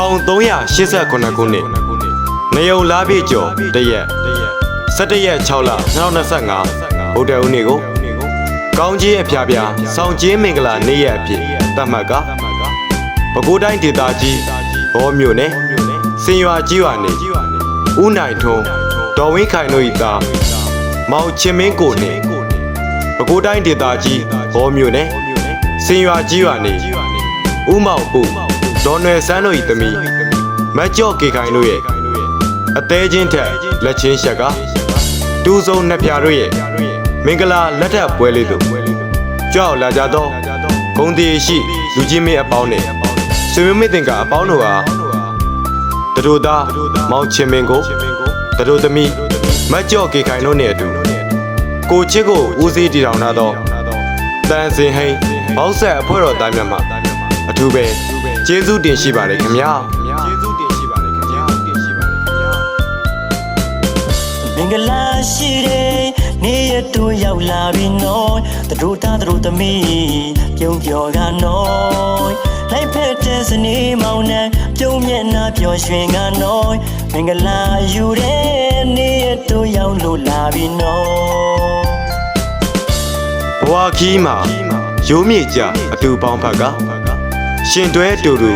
1389ခုနှစ်နေုံလားပြည့်ကျော်တရက်17ရက်6လ2025ဗုဒ္ဓဦးနေ့ကိုကောင်းကြီးအဖျားပြားဆောင်းကြီးမင်္ဂလာနေ့ရက်အဖြစ်သတ်မှတ်ကပဲခူးတိုင်းဒေသကြီးဘောမြို့နယ်စင်ရွာကြီးရွာနေဦးနိုင်ထွန်းဒေါ်ဝင်းခိုင်တို့၏သားမောင်ချင်းမင်းကိုနှင့်ပဲခူးတိုင်းဒေသကြီးဘောမြို့နယ်စင်ရွာကြီးရွာနေဦးမောင်ပူ ဒေါ်နယ်ဆန်းတို့၏သမီးမတ်ကျော့ကေခိုင်တို့ရဲ့အသေးချင်းထက်လက်ချင်းရှက်ကတူစုံနှစ်ဖြာတို့ရဲ့မင်္ဂလာလက်ထပ်ပွဲလေးတို့ကြောက်လာကြသောဂုံတီရှိလူကြီးမင်းအပေါင်းနဲ့ဆွေမျိုးမင်းတင်ကအပေါင်းတို့ဟာတတို့သားမောင်ချင်းမင်းကိုတတို့သမီးမတ်ကျော့ကေခိုင်တို့နဲ့အတူကိုချစ်ကိုဦးစီးတည်ထောင်ထားသောတန်စင်ဟိန်းဘောက်ဆက်အဖွဲ့တော်သားများမှာအထူးပဲ ကျေးဇူးတင်ရှိပါတယ်ခင်ဗျာကျေးဇူးတင်ရှိပါတယ်ခင်ဗျာတင်ရှိပါတယ်ခင်ဗျာမင်္ဂလာရှိတဲ့နေ့ရက်တို့ရောက်လာပြီနော်တတို့သားတတို့သမီးပြုံးပြော်ကနော်လိုက်ဖက်တဲ့စနေမောင်နှံပြုံးမျက်နှာပျော်ရွှင်ကနော်မင်္ဂလာယူတဲ့နေ့ရက်တို့ရောက်လို့လာပြီနော်ဘဝခီးမှာရိုးမြေကြအတူပေါင်းဖက်က ရှင်တွဲတူတူ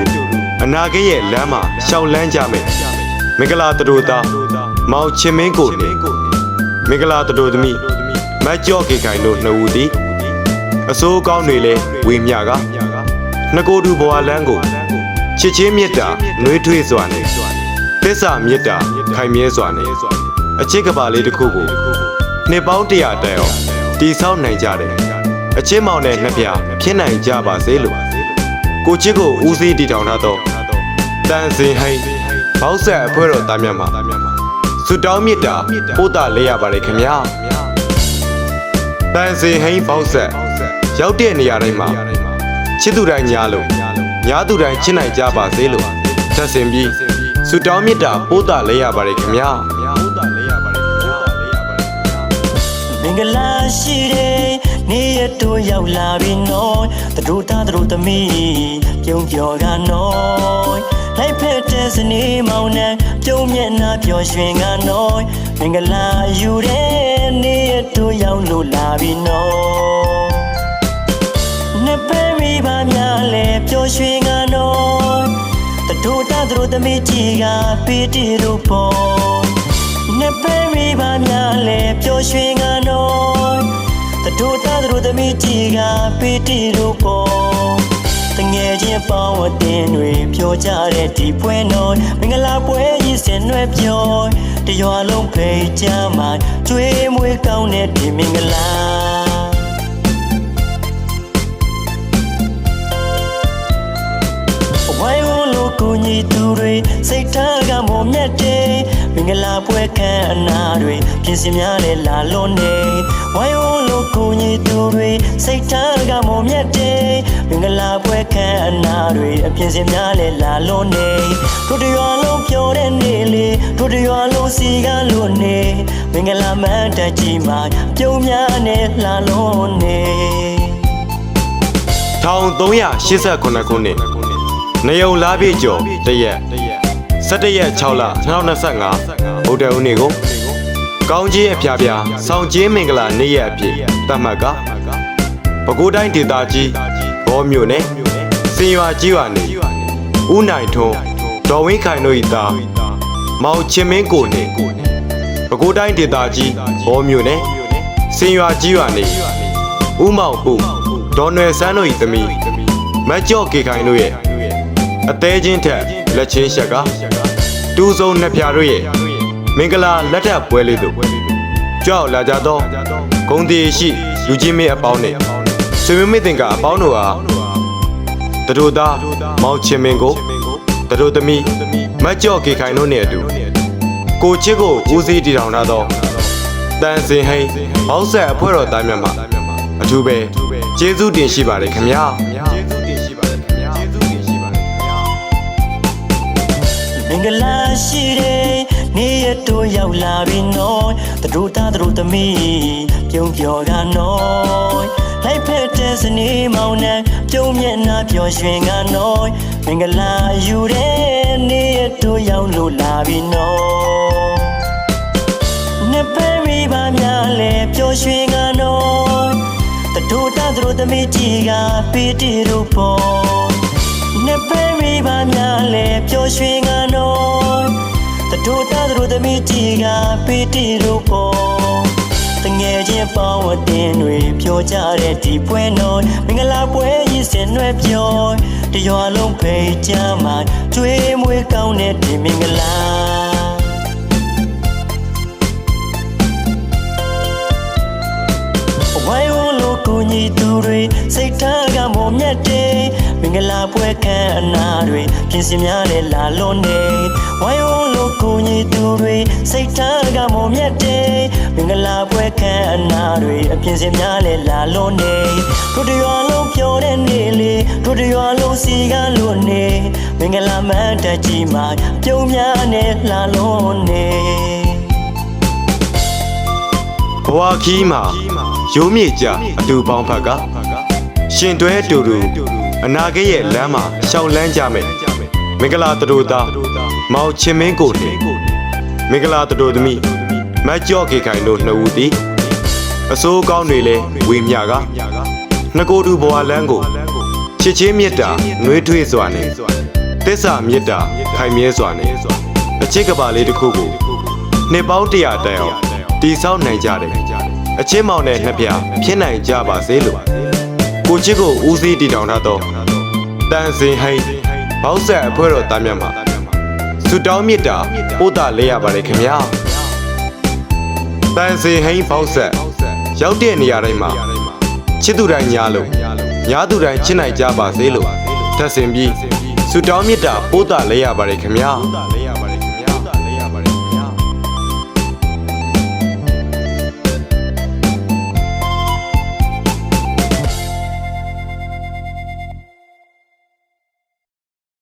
အနာဂတ်ရဲ့လမ်းမှာရှောက်လန်းကြမယ်မင်္ဂလာတတို့သားမောင်ချင်းမင်းကိုနေမင်္ဂလာတတို့သမီးမတ်ကျော့ကေခိုင်တို့နှစ်ဦးသည်အစိုးကောင်းတွေလဲဝေမြကနှစ်ကိုယ်တူဘဝလမ်းကိုချစ်ချင်းမေတ္တာနှွေးထွေးစွာနဲ့သစ္စာမေတ္တာခိုင်မြဲစွာနဲ့အချစ်ကပါလေးတစ်ခုကိုနှစ်ပေါင်းတရာတန်အောင်တည်ဆောက်နိုင်ကြတယ်အချစ်မောင်တဲ့နှစ်ပြဖြစ်နိုင်ကြပါစေလို့ ကိုချစ်ကိုဦးစီးတည်ထောင်ထားသောတန်စင်ဟိန်းဘောက်ဆက်အဖွဲ့တော်သားများမှာဆုတောင်းမေတ္တာပို့တာလဲရပါတယ်ခင်ဗျာတန်စင်ဟိန်းဘောက်ဆက်ရောက်တဲ့နေရာတိုင်းမှာချစ်သူတိုင်းညားလို့ညားသူတိုင်းချစ်နိုင်ကြပါစေလို့ဆက်စင်ပြီးဆုတောင်းမေတ္တာပို့တာလဲရပါတယ်ခင်ဗျာပို့တာလဲရပါတယ်ခင်ဗျာလဲရပါတယ်ခင်ဗျာမင်္ဂလာရှိတဲ့နေ့ရက် တို့ရောက်လာပြီနော်တတို့သားတတို့သမီးပြုံးပြော်ကနော်လိုက်ဖက်တဲ့စနေမောင်နှံပြုံးမျက်နှာပျော်ရွှင်ကနော်မင်္ဂလာယူတဲ့နေ့ရက်တို့ရောက်လို့လာပြီနော်နှစ်ဖက်မိပါများလဲပျော်ရွှင်ကနော်တတို့သားတတို့သမီးကြီးကပီတီတို့ပေါ်နှစ်ဖက်မိပါများလဲပျော်ရွှင်ကနော်တတို့ သားတို့သမီးကြီးကပီတီတို့ပေါ်တငယ်ချင်းပေါင်းအတင်းတွေပြောကြတဲ့ဒီပွဲတော်မင်္ဂလာပွဲကြီးစင်နွယ်ပြောတရွာလုံးဖိတ်ကြမှာကျွေးမွေးကောင်းတဲ့ဒီမင်္ဂလာဝိုင်းဝန်းလို့ကိုညီသူတွေစိတ်ထားကမောမြတ်တယ် မင်္ဂလာပွဲခံအနာတွေပြင်ဆင်များနဲ့လာလွန်နေဝိုင်းဝန်းလို့ကိုညီသူတွေစိတ်ထားကမောမြတ်တယ်မင်္ဂလာပွဲခံအနာတွေအပြင်ဆင်များနဲ့လာလွန်နေတို့တရွာလုံးပြောတဲ့နေ့လေးတို့တရွာလုံးစီကလွန်နေမင်္ဂလာမန်တက်ကြီးမှာပြုံးများနဲ့လာလွန်နေ1389ခုနှစ်နေုံလားပြည့်ကျော်တရက် 17ရက်6လ2025ဗုဒ္ဓဦးနေ့ကိုကောင်းကြီးအဖျားပြားဆောင်းကြီးမင်္ဂလာနေ့ရက်အဖြစ်သတ်မှတ်ကပဲခူးတိုင်းဒေသကြီးဘောမြို့နယ်စင်ရွာကြီးရွာနေဦးနိုင်ထွန်းဒေါ်ဝင်းခိုင်တို့၏သားမောင်ချင်းမင်းကိုနှင့်ပဲခူးတိုင်းဒေသကြီးဘောမြို့နယ်စင်ရွာကြီးရွာနေဦးမောင်ပူဒေါ်နယ်ဆန်းတို့၏သမီးမတ်ကျော့ကေခိုင်တို့ရဲ့အသေးချင်းထက်လက်ချင်းရှက်က တူစုံနှစ်ဖြာတို့ရဲ့မင်္ဂလာလက်ထပ်ပွဲလေးတို့ကြောက်လာကြသောဂုံတီရှိလူကြီးမင်းအပေါင်းနဲ့ဆွေမျိုးမင်းတင်ကအပေါင်းတို့ဟာတတို့သားမောင်ချင်းမင်းကိုတတို့သမီးမတ်ကျော့ကေခိုင်တို့နဲ့အတူကိုချစ်ကိုဦးစီးတည်ထောင်ထားသောတန်စင်ဟိန်းဘောက်ဆက်အဖွဲ့တော်သားများမှာအထူးပဲကျေးဇူးတင်ရှိပါတယ်ခင်ဗျာ မင်္ဂလာရှိတဲ့နေ့ရက်တို့ရောက်လာပြီနော်တတို့သားတတို့သမီးပြုံးပြော်ကနော်လိုက်ဖက်တဲ့စနေမောင်နှံပြုံးမျက်နှာပျော်ရွှင်ကနော်မင်္ဂလာယူတဲ့နေ့ရက်တို့ရောက်လို့လာပြီနော်နှစ်ဖက်ရိပါများလဲပျော်ရွှင်ကနော်တတို့တသူတို့သမီးကြီးကပီတီတို့ပေါ် နှစ်ဖက်ရိပါများလဲပျော်ရွှင်ကနော်တတို့တသူတို့သမီးကြီးကပီတီတို့ပေါ်တငယ်ချင်းပေါင်းအတင်တွေပြောကြတဲ့ဒီပွဲတော်မင်္ဂလာပွဲကြီးစင်နွယ်ပြောတရွာလုံးဖိတ်ကြမှာကျွေးမွေးကောင်းတဲ့ဒီမင်္ဂလာဝိုင်းဝန်းလို့ကိုညီသူတွေစိတ်ထားကမောမြတ်တယ် မင်္ဂလာပွဲခံအနာတွေပြင်ဆင်များလဲလာလွန်နေဝိုင်းဝန်းလို့ကိုညီသူတွေစိတ်ထားကမောမြတ်တယ်မင်္ဂလာပွဲခံအနာတွေအပြင်ဆင်များလဲလာလွန်နေတို့တရွာလုံးပြောတဲ့နေ့လေးတို့တရွာလုံးစီကလွန်နေမင်္ဂလာမန်တက်ကြီးမှာပြုံးများနဲ့လာလွန်နေဘဝခီးမှာရိုးမြေကြအတူပေါင်းဖက်ကရှင်တွဲတူတူ အနာဂတ်ရဲ့လမ်းမှာရှောက်လန်းကြမယ်မင်္ဂလာတူသားမောင်ချင်းမင်းကိုနေမင်္ဂလာတူသမီးမတ်ကြော့ကေခိုင်တို့နှစ်ဦးသည်အစိုးကောင်းတွေလဲဝေမြကနှစ်ကိုယ်တူဘဝလန်းကိုချစ်ချင်းမြတ်တာနှွေးထွေးစွာနဲ့တစ္ဆာမြတ်တာခိုင်မြဲစွာနဲ့အချစ်ကပါလေးတစ်ခုကိုနှစ်ပေါင်းတရာတန်အောင်တည်ဆောက်နိုင်ကြတယ်အချင်းမောင်နဲ့နှစ်ပြဖြစ်နိုင်ကြပါစေလို့ ကိုချစ်ကိုဦးစီးတည်ထောင်ထားသောတန်စင်ဟိန်ဘောက်ဆက်အဖွဲ့တော်တားမြတ်မှာဆုတောင်းမြတ်တာပို့တာလဲရပါတယ်ခင်ဗျာတန်စင်ဟိန်ဘောက်ဆက်ရောက်တဲ့နေရာတိုင်းမှာချစ်သူတိုင်းညားလို့ညားသူတိုင်းချစ်နိုင်ကြပါစေလို့ထပ်ဆင်ပြီးဆုတောင်းမြတ်တာပို့တာလဲရပါတယ်ခင်ဗျာ